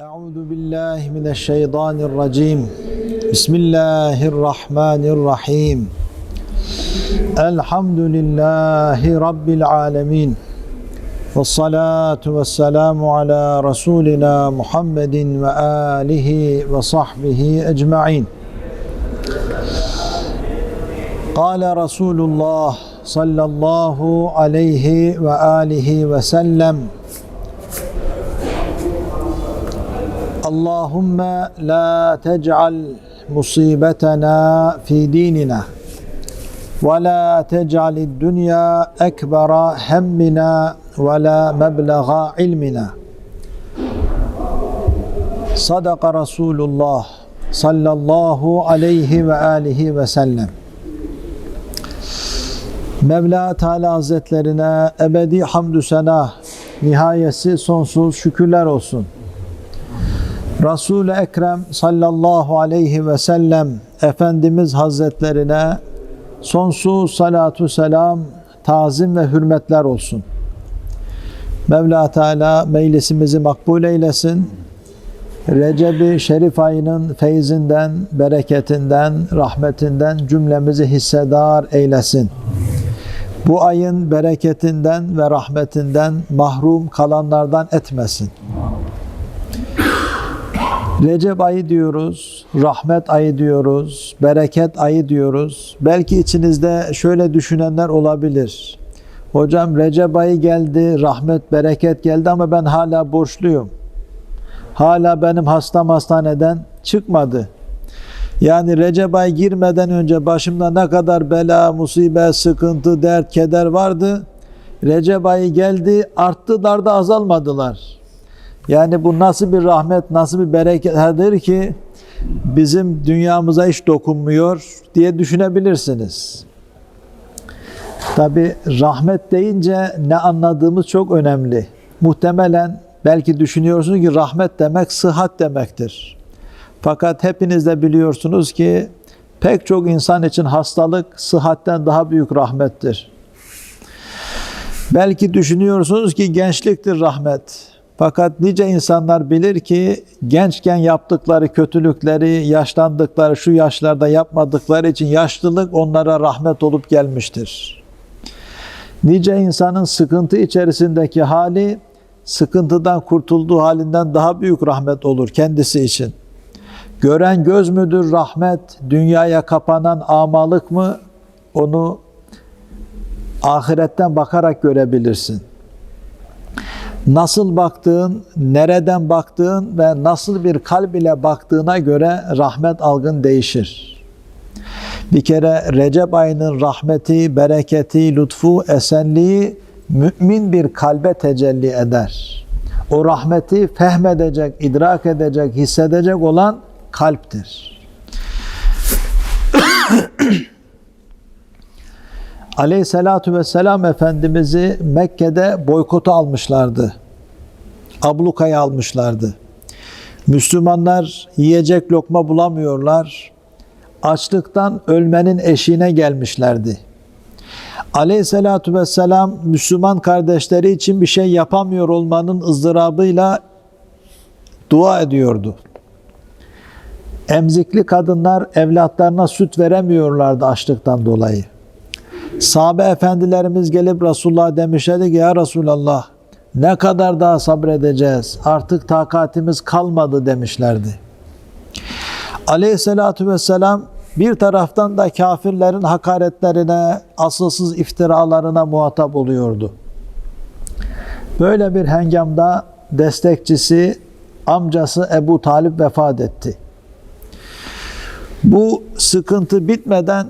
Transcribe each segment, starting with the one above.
Euzu billahi mineşşeytanirracim. Bismillahirrahmanirrahim. Elhamdülillahi rabbil alamin. Ve salatu ve selamu ala Resulina Muhammedin ve alihi ve sahbihi ecmain. Kale Resulullah sallallahu aleyhi ve alihi ve sellem Allahümme la tec'al musibetena fi dinina ve la tec'alid dünya ekbera hemmina ve la mebleğa ilmina. Sadaka Resulullah sallallahu aleyhi ve alihi ve. Mevla Teala Hazretlerine ebedi hamdü sena, nihayesi sonsuz şükürler olsun. Resul-i Ekrem sallallahu aleyhi ve sellem Efendimiz Hazretlerine sonsuz salatu selam, tazim ve hürmetler olsun. Mevla Teala meclisimizi makbul eylesin. Recep-i Şerif ayının feyzinden, bereketinden, rahmetinden cümlemizi hissedar eylesin. Bu ayın bereketinden ve rahmetinden mahrum kalanlardan etmesin. Recep ayı diyoruz, rahmet ayı diyoruz, bereket ayı diyoruz. Belki içinizde şöyle düşünenler olabilir. Hocam Recep ayı geldi, rahmet, bereket geldi ama ben hala borçluyum. Hala benim hastam hastaneden çıkmadı. Yani Recep ayı girmeden önce başımda ne kadar bela, musibet, sıkıntı, dert, keder vardı. Recep ayı geldi, arttılar da azalmadılar. Yani bu nasıl bir rahmet, nasıl bir bereketdir ki bizim dünyamıza hiç dokunmuyor diye düşünebilirsiniz. Tabi rahmet deyince ne anladığımız çok önemli. Muhtemelen belki düşünüyorsunuz ki rahmet demek sıhhat demektir. Fakat hepiniz de biliyorsunuz ki pek çok insan için hastalık sıhhatten daha büyük rahmettir. Belki düşünüyorsunuz ki gençliktir rahmet. Fakat nice insanlar bilir ki gençken yaptıkları kötülükleri, yaşlandıkları şu yaşlarda yapmadıkları için yaşlılık onlara rahmet olup gelmiştir. Nice insanın sıkıntı içerisindeki hali, sıkıntıdan kurtulduğu halinden daha büyük rahmet olur kendisi için. Gören göz müdür rahmet, dünyaya kapanan amalık mı? Onu ahiretten bakarak görebilirsin nasıl baktığın, nereden baktığın ve nasıl bir kalb ile baktığına göre rahmet algın değişir. Bir kere Recep ayının rahmeti, bereketi, lütfu, esenliği mümin bir kalbe tecelli eder. O rahmeti fehmedecek, idrak edecek, hissedecek olan kalptir. Aleyhissalatu vesselam Efendimiz'i Mekke'de boykotu almışlardı. Ablukaya almışlardı. Müslümanlar yiyecek lokma bulamıyorlar. Açlıktan ölmenin eşiğine gelmişlerdi. Aleyhissalatu vesselam Müslüman kardeşleri için bir şey yapamıyor olmanın ızdırabıyla dua ediyordu. Emzikli kadınlar evlatlarına süt veremiyorlardı açlıktan dolayı. Sahabe efendilerimiz gelip Resulullah'a demişlerdi ki ya Resulallah ne kadar daha sabredeceğiz artık takatimiz kalmadı demişlerdi. Aleyhissalatü vesselam bir taraftan da kafirlerin hakaretlerine, asılsız iftiralarına muhatap oluyordu. Böyle bir hengamda destekçisi, amcası Ebu Talip vefat etti. Bu sıkıntı bitmeden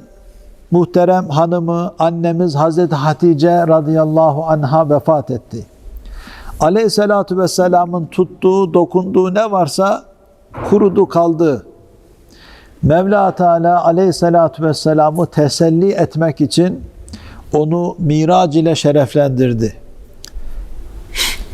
muhterem hanımı, annemiz Hazreti Hatice radıyallahu anha vefat etti. Aleyhissalatu vesselamın tuttuğu, dokunduğu ne varsa kurudu kaldı. Mevla Teala aleyhissalatu vesselamı teselli etmek için onu mirac ile şereflendirdi.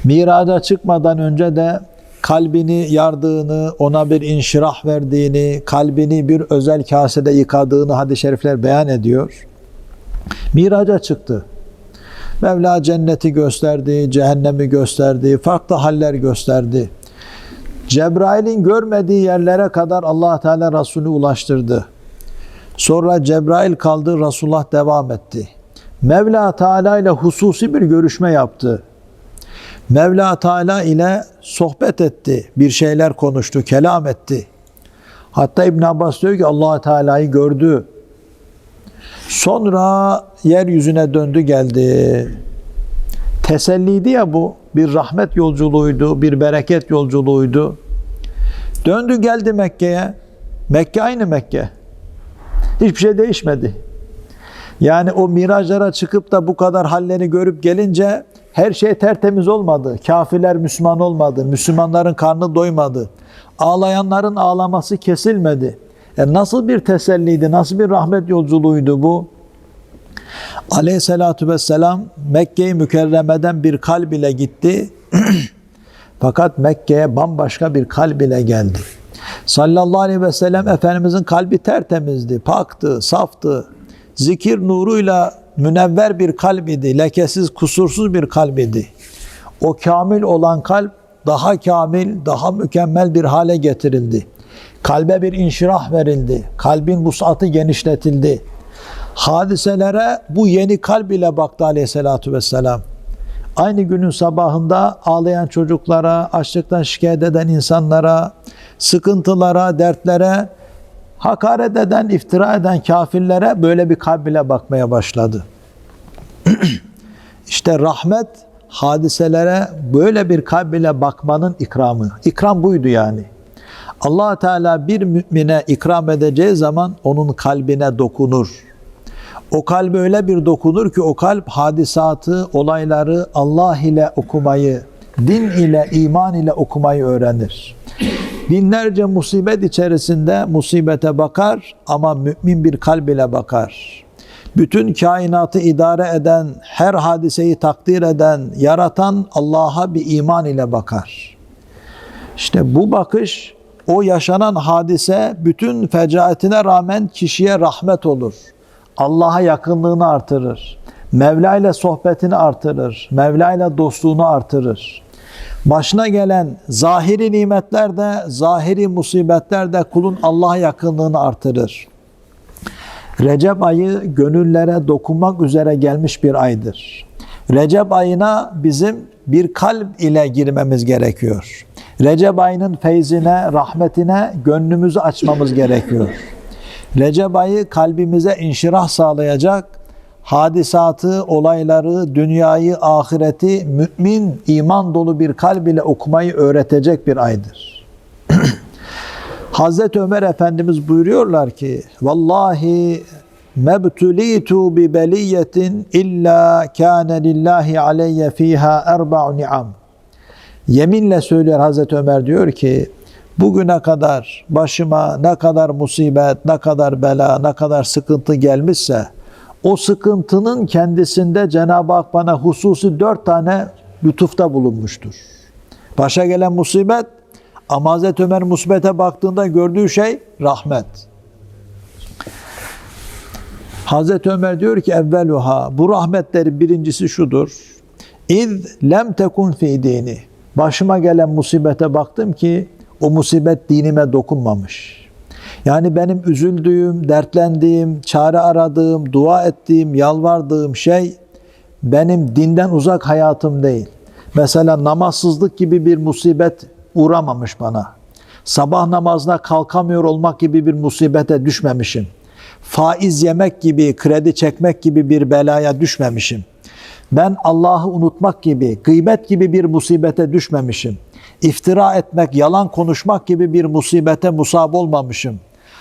Miraca çıkmadan önce de kalbini yardığını, ona bir inşirah verdiğini, kalbini bir özel kasede yıkadığını hadis-i şerifler beyan ediyor. Miraca çıktı. Mevla cenneti gösterdi, cehennemi gösterdi, farklı haller gösterdi. Cebrail'in görmediği yerlere kadar Allah Teala Resulü ulaştırdı. Sonra Cebrail kaldı, Resulullah devam etti. Mevla Teala ile hususi bir görüşme yaptı. Mevla Teala ile sohbet etti, bir şeyler konuştu, kelam etti. Hatta İbn Abbas diyor ki Allah Teala'yı gördü. Sonra yeryüzüne döndü geldi. Teselliydi ya bu. Bir rahmet yolculuğuydu, bir bereket yolculuğuydu. Döndü geldi Mekke'ye. Mekke aynı Mekke. Hiçbir şey değişmedi. Yani o mirajlara çıkıp da bu kadar halleri görüp gelince her şey tertemiz olmadı. Kafirler Müslüman olmadı. Müslümanların karnı doymadı. Ağlayanların ağlaması kesilmedi. E nasıl bir teselliydi, nasıl bir rahmet yolculuğuydu bu? Aleyhissalatü vesselam Mekke-i Mükerreme'den bir kalb ile gitti. Fakat Mekke'ye bambaşka bir kalb ile geldi. Sallallahu aleyhi ve sellem Efendimizin kalbi tertemizdi, paktı, saftı. Zikir nuruyla münevver bir kalp idi, lekesiz, kusursuz bir kalp idi. O kamil olan kalp daha kamil, daha mükemmel bir hale getirildi. Kalbe bir inşirah verildi. Kalbin vusatı genişletildi. Hadiselere bu yeni kalb ile baktı aleyhissalatü vesselam. Aynı günün sabahında ağlayan çocuklara, açlıktan şikayet eden insanlara, sıkıntılara, dertlere, hakaret eden, iftira eden kafirlere böyle bir kalb ile bakmaya başladı. işte rahmet hadiselere böyle bir kalb ile bakmanın ikramı. İkram buydu yani. allah Teala bir mümine ikram edeceği zaman onun kalbine dokunur. O kalbe öyle bir dokunur ki o kalp hadisatı, olayları Allah ile okumayı, din ile, iman ile okumayı öğrenir. Binlerce musibet içerisinde musibete bakar ama mümin bir kalb ile bakar. Bütün kainatı idare eden, her hadiseyi takdir eden, yaratan Allah'a bir iman ile bakar. İşte bu bakış, o yaşanan hadise bütün fecaatine rağmen kişiye rahmet olur. Allah'a yakınlığını artırır. Mevla ile sohbetini artırır. Mevla ile dostluğunu artırır. Başına gelen zahiri nimetler de, zahiri musibetler de kulun Allah'a yakınlığını artırır. Recep ayı gönüllere dokunmak üzere gelmiş bir aydır. Recep ayına bizim bir kalp ile girmemiz gerekiyor. Recep ayının feyzine, rahmetine gönlümüzü açmamız gerekiyor. Recep ayı kalbimize inşirah sağlayacak, hadisatı, olayları, dünyayı, ahireti mümin, iman dolu bir kalb ile okumayı öğretecek bir aydır. Hazreti Ömer Efendimiz buyuruyorlar ki Vallahi mebtulitu bi beliyetin illa kâne lillahi aleyye fiha erba'u ni'am. Yeminle söylüyor Hazreti Ömer diyor ki bugüne kadar başıma ne kadar musibet, ne kadar bela, ne kadar sıkıntı gelmişse o sıkıntının kendisinde Cenab-ı Hak bana hususi dört tane lütufta bulunmuştur. Başa gelen musibet ama Ömer musibete baktığında gördüğü şey rahmet. Hazreti Ömer diyor ki evveluha bu rahmetlerin birincisi şudur. İz lem tekun fi dini. Başıma gelen musibete baktım ki o musibet dinime dokunmamış. Yani benim üzüldüğüm, dertlendiğim, çare aradığım, dua ettiğim, yalvardığım şey benim dinden uzak hayatım değil. Mesela namazsızlık gibi bir musibet uğramamış bana. Sabah namazına kalkamıyor olmak gibi bir musibete düşmemişim. Faiz yemek gibi, kredi çekmek gibi bir belaya düşmemişim. Ben Allah'ı unutmak gibi, gıybet gibi bir musibete düşmemişim. İftira etmek, yalan konuşmak gibi bir musibete musab olmamışım.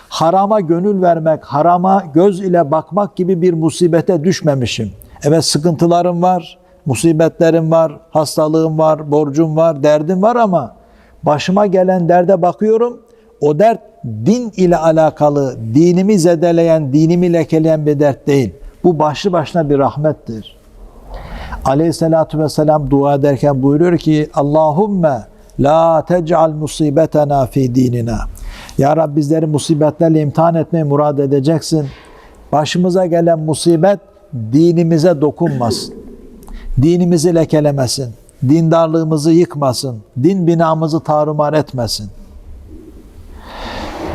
Harama gönül vermek, harama göz ile bakmak gibi bir musibete düşmemişim. Evet sıkıntılarım var, musibetlerim var, hastalığım var, borcum var, derdim var ama başıma gelen derde bakıyorum. O dert din ile alakalı, dinimi zedeleyen, dinimi lekeleyen bir dert değil. Bu başlı başına bir rahmettir. Aleyhissalatü vesselam dua ederken buyuruyor ki Allahümme la tec'al musibetena fi dinina. Ya Rabbi bizleri musibetlerle imtihan etmeyi murad edeceksin. Başımıza gelen musibet dinimize dokunmasın. Dinimizi lekelemesin. dindarlığımızı yıkmasın, din binamızı tarumar etmesin.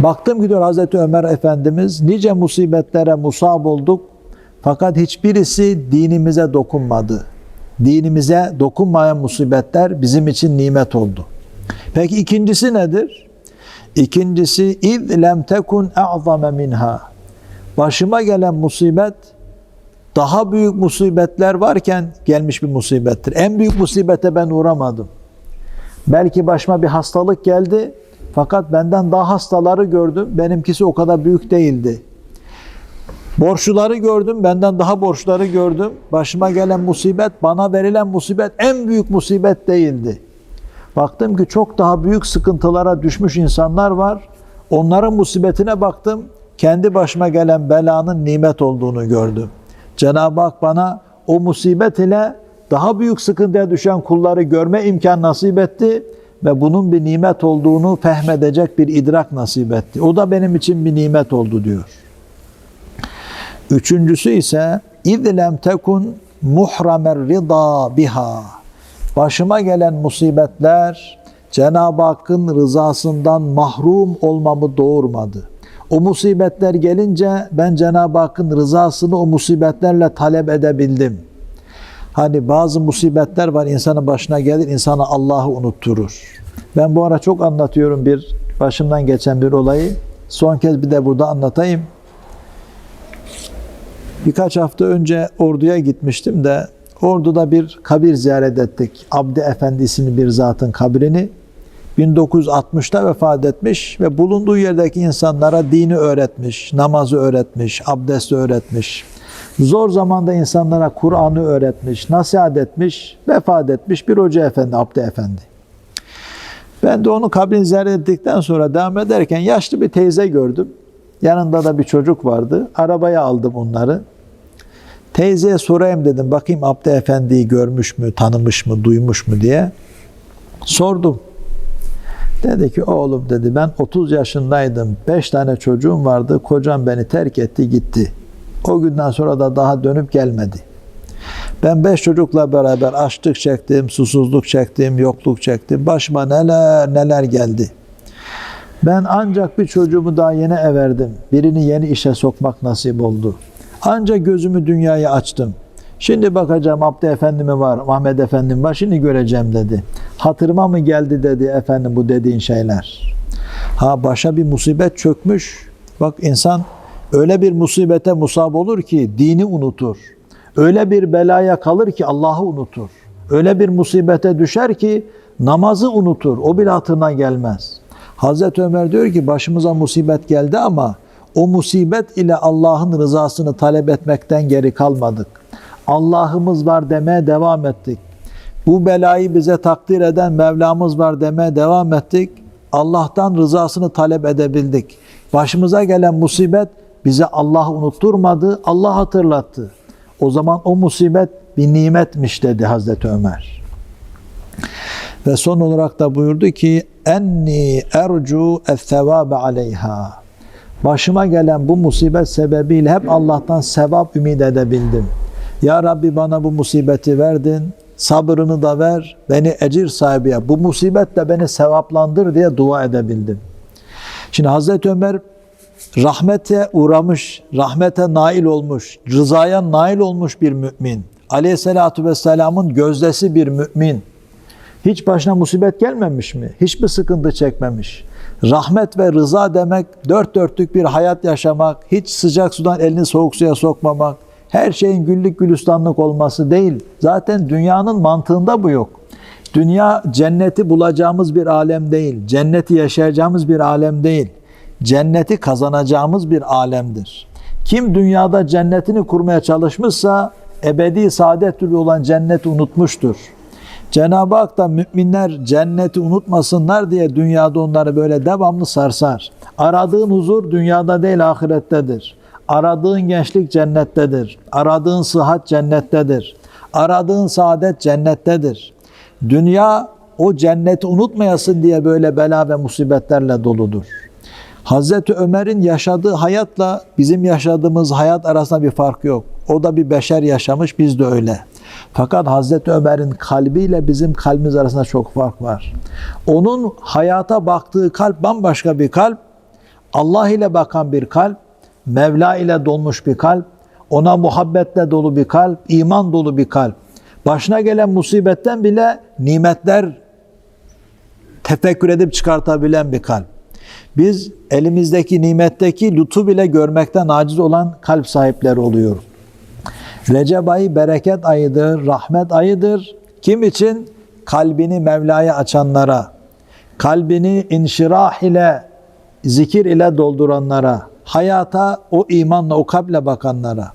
Baktım ki diyor Hazreti Ömer Efendimiz nice musibetlere musab olduk fakat hiçbirisi dinimize dokunmadı. Dinimize dokunmayan musibetler bizim için nimet oldu. Peki ikincisi nedir? İkincisi iz lem tekun a'zame minha. Başıma gelen musibet daha büyük musibetler varken gelmiş bir musibettir. En büyük musibete ben uğramadım. Belki başıma bir hastalık geldi fakat benden daha hastaları gördüm. Benimkisi o kadar büyük değildi. Borçluları gördüm, benden daha borçları gördüm. Başıma gelen musibet, bana verilen musibet en büyük musibet değildi. Baktım ki çok daha büyük sıkıntılara düşmüş insanlar var. Onların musibetine baktım. Kendi başıma gelen belanın nimet olduğunu gördüm. Cenab-ı Hak bana o musibet ile daha büyük sıkıntıya düşen kulları görme imkan nasip etti ve bunun bir nimet olduğunu fehmedecek bir idrak nasip etti. O da benim için bir nimet oldu diyor. Üçüncüsü ise İzlem tekun muhramer rida biha. Başıma gelen musibetler Cenab-ı Hakk'ın rızasından mahrum olmamı doğurmadı. O musibetler gelince ben Cenab-ı Hakk'ın rızasını o musibetlerle talep edebildim. Hani bazı musibetler var insanın başına gelir, insana Allah'ı unutturur. Ben bu ara çok anlatıyorum bir başımdan geçen bir olayı. Son kez bir de burada anlatayım. Birkaç hafta önce orduya gitmiştim de orduda bir kabir ziyaret ettik. Abdi Efendi isimli bir zatın kabrini. 1960'ta vefat etmiş ve bulunduğu yerdeki insanlara dini öğretmiş, namazı öğretmiş, abdesti öğretmiş. Zor zamanda insanlara Kur'an'ı öğretmiş, nasihat etmiş, vefat etmiş bir hoca efendi, Abdi Efendi. Ben de onu kabrini ziyaret ettikten sonra devam ederken yaşlı bir teyze gördüm. Yanında da bir çocuk vardı. Arabaya aldım onları. Teyzeye sorayım dedim. Bakayım Abdi Efendi'yi görmüş mü, tanımış mı, duymuş mu diye. Sordum. Dedi ki oğlum dedi ben 30 yaşındaydım. 5 tane çocuğum vardı. Kocam beni terk etti gitti. O günden sonra da daha dönüp gelmedi. Ben beş çocukla beraber açlık çektim, susuzluk çektim, yokluk çektim. Başıma neler neler geldi. Ben ancak bir çocuğumu daha yeni everdim. Birini yeni işe sokmak nasip oldu. Ancak gözümü dünyaya açtım. Şimdi bakacağım Abdü Efendi mi var, Ahmet Efendi mi var, şimdi göreceğim dedi. Hatırıma mı geldi dedi efendim bu dediğin şeyler. Ha başa bir musibet çökmüş. Bak insan öyle bir musibete musab olur ki dini unutur. Öyle bir belaya kalır ki Allah'ı unutur. Öyle bir musibete düşer ki namazı unutur. O bile hatırına gelmez. Hazreti Ömer diyor ki başımıza musibet geldi ama o musibet ile Allah'ın rızasını talep etmekten geri kalmadık. Allah'ımız var demeye devam ettik. Bu belayı bize takdir eden Mevlamız var demeye devam ettik. Allah'tan rızasını talep edebildik. Başımıza gelen musibet bize Allah'ı unutturmadı, Allah hatırlattı. O zaman o musibet bir nimetmiş dedi Hazreti Ömer. Ve son olarak da buyurdu ki enni ercu es-sevabe aleyha. Başıma gelen bu musibet sebebiyle hep Allah'tan sevap ümit edebildim. Ya Rabbi bana bu musibeti verdin, sabrını da ver, beni ecir sahibi yap. Bu musibetle beni sevaplandır diye dua edebildim. Şimdi Hazreti Ömer rahmete uğramış, rahmete nail olmuş, rızaya nail olmuş bir mümin. Aleyhissalatu vesselamın gözdesi bir mümin. Hiç başına musibet gelmemiş mi? Hiçbir sıkıntı çekmemiş. Rahmet ve rıza demek dört dörtlük bir hayat yaşamak, hiç sıcak sudan elini soğuk suya sokmamak, her şeyin güllük gülistanlık olması değil. Zaten dünyanın mantığında bu yok. Dünya cenneti bulacağımız bir alem değil. Cenneti yaşayacağımız bir alem değil. Cenneti kazanacağımız bir alemdir. Kim dünyada cennetini kurmaya çalışmışsa ebedi saadet türü olan cenneti unutmuştur. Cenab-ı Hak da müminler cenneti unutmasınlar diye dünyada onları böyle devamlı sarsar. Aradığın huzur dünyada değil ahirettedir. Aradığın gençlik cennettedir. Aradığın sıhhat cennettedir. Aradığın saadet cennettedir. Dünya o cenneti unutmayasın diye böyle bela ve musibetlerle doludur. Hazreti Ömer'in yaşadığı hayatla bizim yaşadığımız hayat arasında bir fark yok. O da bir beşer yaşamış, biz de öyle. Fakat Hazreti Ömer'in kalbiyle bizim kalbimiz arasında çok fark var. Onun hayata baktığı kalp bambaşka bir kalp. Allah ile bakan bir kalp, Mevla ile dolmuş bir kalp, ona muhabbetle dolu bir kalp, iman dolu bir kalp. Başına gelen musibetten bile nimetler tefekkür edip çıkartabilen bir kalp. Biz elimizdeki nimetteki lütfu bile görmekten aciz olan kalp sahipleri oluyoruz. Recep ayı bereket ayıdır, rahmet ayıdır. Kim için? Kalbini Mevla'ya açanlara, kalbini inşirah ile, zikir ile dolduranlara, hayata o imanla, o kalple bakanlara.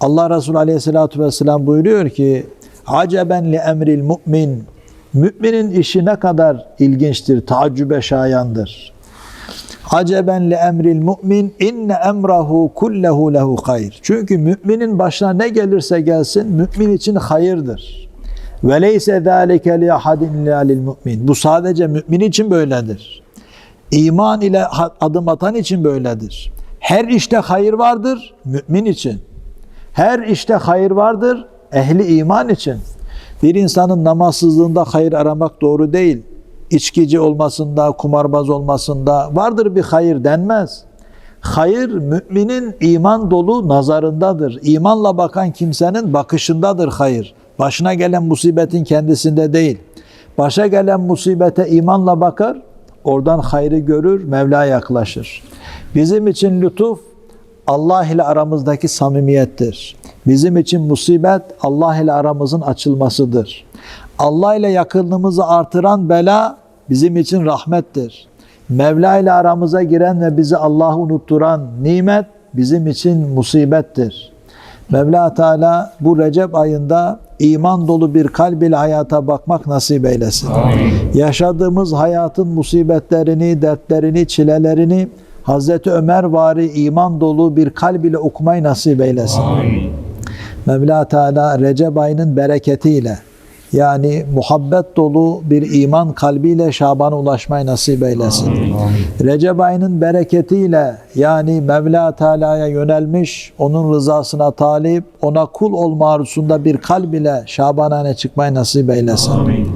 Allah Resulü Aleyhisselatü Vesselam buyuruyor ki, Aceben li emril mu'min. Müminin işi ne kadar ilginçtir, taaccübe şayandır. Aceben li emril mu'min inne emrahu kullehu lehu hayr. Çünkü müminin başına ne gelirse gelsin mümin için hayırdır. Ve leyse zâlike li ahadin lil mu'min. Bu sadece mümin için böyledir. İman ile adım atan için böyledir. Her işte hayır vardır mümin için. Her işte hayır vardır ehli iman için. Bir insanın namazsızlığında hayır aramak doğru değil içkici olmasında, kumarbaz olmasında vardır bir hayır denmez. Hayır müminin iman dolu nazarındadır. İmanla bakan kimsenin bakışındadır hayır. Başına gelen musibetin kendisinde değil. Başa gelen musibete imanla bakar, oradan hayrı görür, Mevla yaklaşır. Bizim için lütuf Allah ile aramızdaki samimiyettir. Bizim için musibet Allah ile aramızın açılmasıdır. Allah ile yakınlığımızı artıran bela bizim için rahmettir. Mevla ile aramıza giren ve bizi Allah'ı unutturan nimet bizim için musibettir. Mevla Teala bu Recep ayında iman dolu bir kalb ile hayata bakmak nasip eylesin. Amin. Yaşadığımız hayatın musibetlerini, dertlerini, çilelerini Hazreti Ömer vari iman dolu bir kalb ile okumayı nasip eylesin. Amin. Mevla Teala Recep ayının bereketiyle yani muhabbet dolu bir iman kalbiyle Şaban'a ulaşmayı nasip eylesin. Amin. Recep ayının bereketiyle yani Mevla Teala'ya yönelmiş, onun rızasına talip, ona kul olma arzusunda bir kalb ile Şaban'a çıkmayı nasip eylesin. Amin.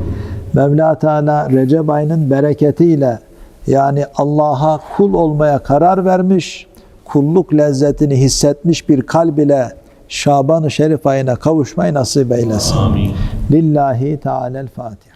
Mevla Teala Recep ayının bereketiyle yani Allah'a kul olmaya karar vermiş, kulluk lezzetini hissetmiş bir kalb ile Şaban-ı Şerif ayına kavuşmayı nasip eylesin. Amin. Lillahi Teala'l Fatiha.